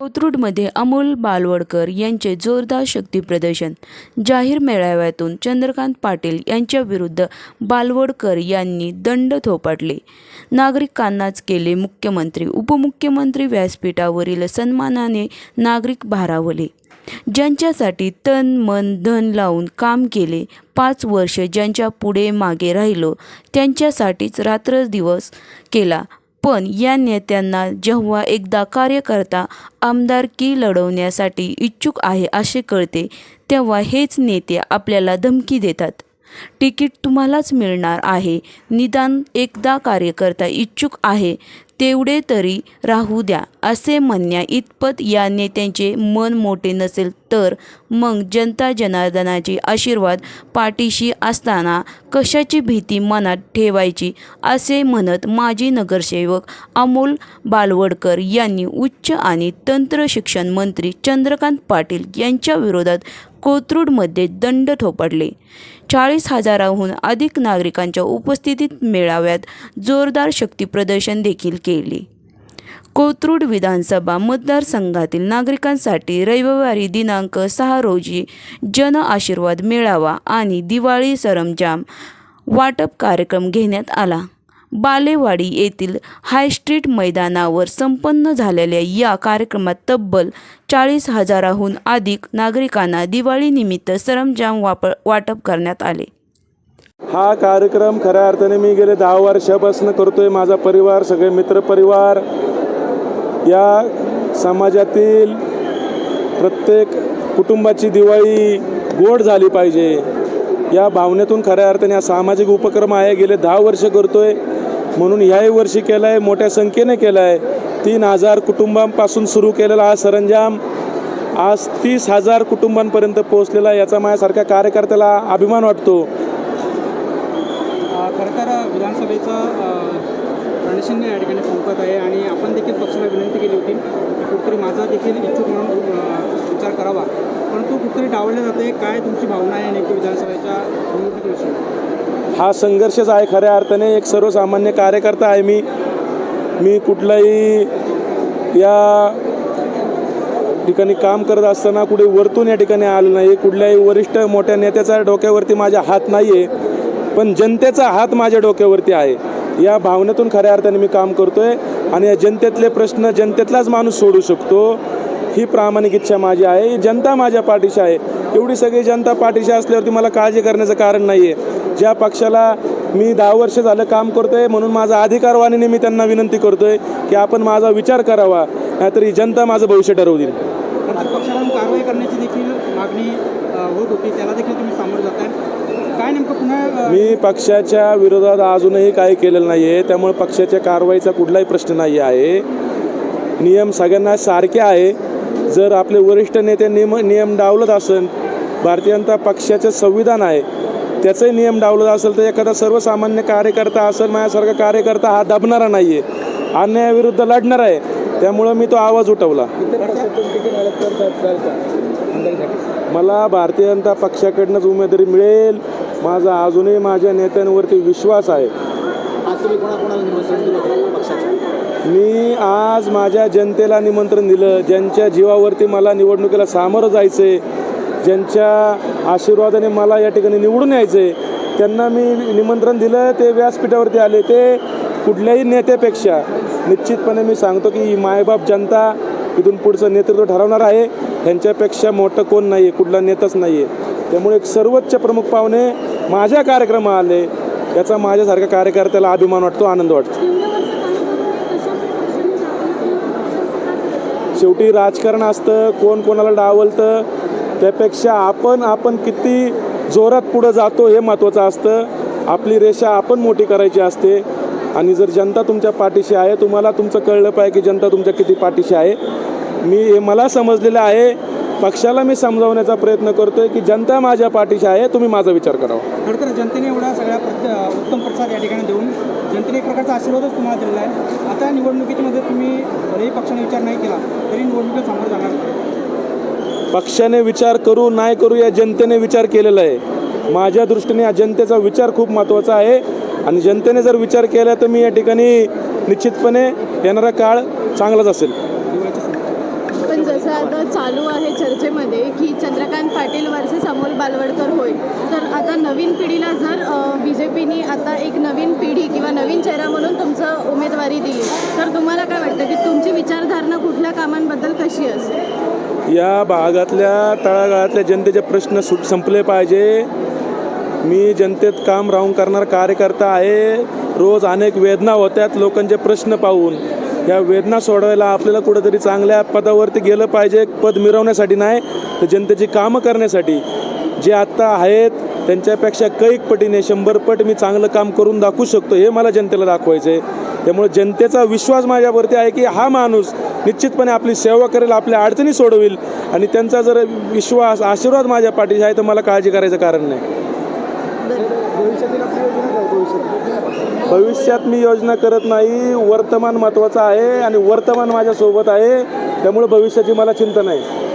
कोथरूडमध्ये अमोल बालवडकर यांचे जोरदार शक्तीप्रदर्शन जाहीर मेळाव्यातून चंद्रकांत पाटील यांच्याविरुद्ध बालवडकर यांनी दंड थोपाटले. नागरिकांनाच केले मुख्यमंत्री उपमुख्यमंत्री व्यासपीठावरील सन्मानाने नागरिक भारावले. ज्यांच्यासाठी तन मन धन लावून काम केले पाच वर्ष ज्यांच्या पुढे मागे राहिलो त्यांच्यासाठीच रात्रदिवस केला. पण या नेत्यांना जेव्हा एकदा कार्यकर्ता आमदारकी लढवण्यासाठी इच्छुक आहे असे कळते तेव्हा हेच नेते आपल्याला धमकी देतात. तिकीट तुम्हालाच मिळणार आहे. निदान एकदा कार्यकर्ता इच्छुक आहे तेवढे तरी राहू द्या असे म्हणण्या इतपत या नेत्यांचे मन मोठे नसेल तर मग जनता जनार्दनाचे आशीर्वाद पाठीशी असताना कशाची भीती मनात ठेवायची असे म्हणत माजी नगरसेवक अमोल बालवडकर यांनी उच्च आणि तंत्र शिक्षण मंत्री चंद्रकांत पाटील यांच्या विरोधात कोथरूडमध्ये दंड थोपडले. चाळीस हजाराहून अधिक नागरिकांच्या उपस्थितीत मेळाव्यात जोरदार शक्तीप्रदर्शन देखील केले. कोथरूड विधानसभा मतदारसंघातील नागरिकांसाठी रविवारी दिनांक सहा रोजी जन आशीर्वाद मेळावा आणि दिवाळी सरंजाम वाटप कार्यक्रम घेण्यात आला. बालेवाडी येथील हायस्ट्रीट मैदानावर संपन्न झालेल्या या कार्यक्रमात तब्बल चाळीस हजाराहून अधिक नागरिकांना दिवाळीनिमित्त सरंजाम वाप वाटप करण्यात आले. हा कार्यक्रम खऱ्या अर्थाने मी गेले दहा वर्षापासून करतोय. माझा परिवार सगळे मित्रपरिवार या समाजातील प्रत्येक कुटुंबाची दिवाळी गोड झाली पाहिजे. या भावनेतून खऱ्या अर्थाने हा सामाजिक उपक्रम आहे. गेले दहा वर्ष करतोय. म्हणून ह्याही वर्षी केला आहे मोठ्या संख्येने केला आहे तीन हजार कुटुंबांपासून सुरू केलेला हा सरंजाम आज तीस हजार कुटुंबांपर्यंत पोहोचलेला आहे. याचा माझ्यासारख्या कार्यकर्त्याला अभिमान वाटतो. खरं तर विधानसभेचं रणशिंग या ठिकाणी फुंकत आहे आणि आपण देखील पक्षाला विनंती केली होती की कुठेतरी माझा देखील इच्छुक म्हणून विचार करावा. परंतु कुठेतरी डावले जाते काय तुमची भावना आहे नेमकी विधानसभेच्या निवडणुकीविषयी? हा संघर्षच आहे खऱ्या अर्थाने. एक सर्वसामान्य कार्यकर्ता आहे मी. मी कुठलाही या ठिकाणी काम करत असताना कुठे वरतून या ठिकाणी आलं नाही कुठल्याही वरिष्ठ मोठ्या नेत्याचा डोक्यावरती माझ्या हात नाही आहे पण जनतेचा हात माझ्या डोक्यावरती आहे. या भावनेतून खऱ्या अर्थाने मी काम करतोय आणि या जनतेतले प्रश्न जनतेतलाच माणूस सोडू शकतो ही प्रामाणिक इच्छा माझी आहे. जनता माझ्या पाठीशी आहे. एवढी सगळी जनता पाठीशी असल्यावरती मला काळजी करण्याचं कारण नाही आहे ज्या पक्षाला मी दहा वर्ष झालं काम करतोय म्हणून माझा अधिकारवाणीने मी त्यांना विनंती करतोय की आपण माझा विचार करावा नाहीतर ही जनता माझं भविष्य ठरवतील. पक्षाला कारवाई करण्याची देखील मागणी होत होती. त्याला देखील तुम्ही सामोरं जात आहे काय नेमकं पुन्हा मी पक्षाच्या विरोधात अजूनही काही केलेलं नाही आहे त्यामुळे पक्षाच्या कारवाईचा कुठलाही प्रश्न नाही आहे. नियम सगळ्यांना सारखे आहे. जर आपले वरिष्ठ नेते नियम नियम डावलत असेल भारतीय जनता पक्षाचं संविधान आहे त्याचंही नियम डावलत असेल तर एखादा सर्वसामान्य कार्यकर्ता असेल माझ्यासारखा कार्यकर्ता हा दबणारा नाही आहे अन्यायाविरुद्ध लढणार आहे. त्यामुळं मी तो आवाज उठवला. मला भारतीय जनता पक्षाकडनंच उमेदवारी मिळेल. माझा अजूनही माझ्या नेत्यांवरती विश्वास आहे. मी आज माझ्या जनतेला निमंत्रण दिलं. ज्यांच्या जीवावरती मला निवडणुकीला सामोरं जायचं आहे ज्यांच्या आशीर्वादाने मला या ठिकाणी निवडून यायचं आहे त्यांना मी निमंत्रण दिलं. ते व्यासपीठावरती आले. ते कुठल्याही नेत्यापेक्षा निश्चितपणे मी सांगतो की ही मायबाप जनता इथून पुढचं नेतृत्व ठरवणार आहे. त्यांच्यापेक्षा मोठं कोण नाही आहे कुठला नेताच नाही आहे त्यामुळे एक सर्वोच्च प्रमुख पाहुणे माझ्या कार्यक्रमात आले याचा माझ्यासारख्या कार्यकर्त्याला अभिमान वाटतो आनंद वाटतो. शेवटी राजकारण असतं कोण कोणाला डावलतं त्यापेक्षा आपण आपण किती जोरात पुढं जातो हे महत्त्वाचं असतं. आपली रेषा आपण मोठी करायची असते. आणि जर जनता तुमच्या पाठीशी आहे तुम्हाला तुमचं कळलं पाहिजे की जनता तुमच्या किती पाठीशी आहे. मी हे मला समजलेलं आहे. पक्षाला मी समजावण्याचा प्रयत्न करतोय की जनता माझ्या पाठीशी आहे तुम्ही माझा विचार करावा. खरं तर जनतेने एवढा सगळ्या उत्तम प्रतिसाद या ठिकाणी देऊन जनतेने एक प्रकारचा आशीर्वादच तुम्हाला दिलेला आहे. आता निवडणुकीमध्ये तुम्ही भलेही पक्षाने विचार नाही केला तरी निवडणुकीत सामोरं जाणार पक्षाने विचार करू नाही करू या जनतेने विचार केलेला आहे. माझ्या दृष्टीने या जनतेचा विचार खूप महत्त्वाचा आहे. आणि जनतेने जर विचार केला तर मी या ठिकाणी निश्चितपणे येणारा काळ चांगलाच असेल. आता चालू आहे चर्चेमध्ये की चंद्रकांत पाटील वर्सेस अमोल बालवडकर होईल तर आता नवीन पिढीला जर बी जे पीने आता एक नवीन पिढी किंवा नवीन चेहरा म्हणून तुमचं उमेदवारी दिली तर तुम्हाला काय वाटतं की तुमची विचारधारणा कुठल्या कामांबद्दल कशी असेल? या भागातल्या तळागाळातल्या जनतेचे प्रश्न सुट संपले पाहिजे. मी जनतेत काम राहून करणारा कार्यकर्ता आहे. रोज अनेक वेदना होत्यात लोकांचे प्रश्न पाहून. या वेदना सोडवायला आपल्याला कुठंतरी चांगल्या पदावरती गेलं पाहिजे पद मिरवण्यासाठी नाही तर जनतेची कामं करण्यासाठी. जे आत्ता आहेत त्यांच्यापेक्षा कैक पटीने शंभर पट मी चांगलं काम करून दाखवू शकतो हे मला जनतेला दाखवायचं आहे त्यामुळे जनतेचा विश्वास माझ्यावरती आहे की हा माणूस निश्चितपणे आपली सेवा करेल आपल्या अडचणी सोडवेल आणि त्यांचा जर विश्वास आशीर्वाद माझ्या पाठीशी आहे तर मला काळजी करायचं कारण नाही. भविष्यात मी योजना करत नाही. वर्तमान महत्त्वाचं आहे आणि वर्तमान माझ्यासोबत आहे. त्यामुळे भविष्याची मला चिंता नाही.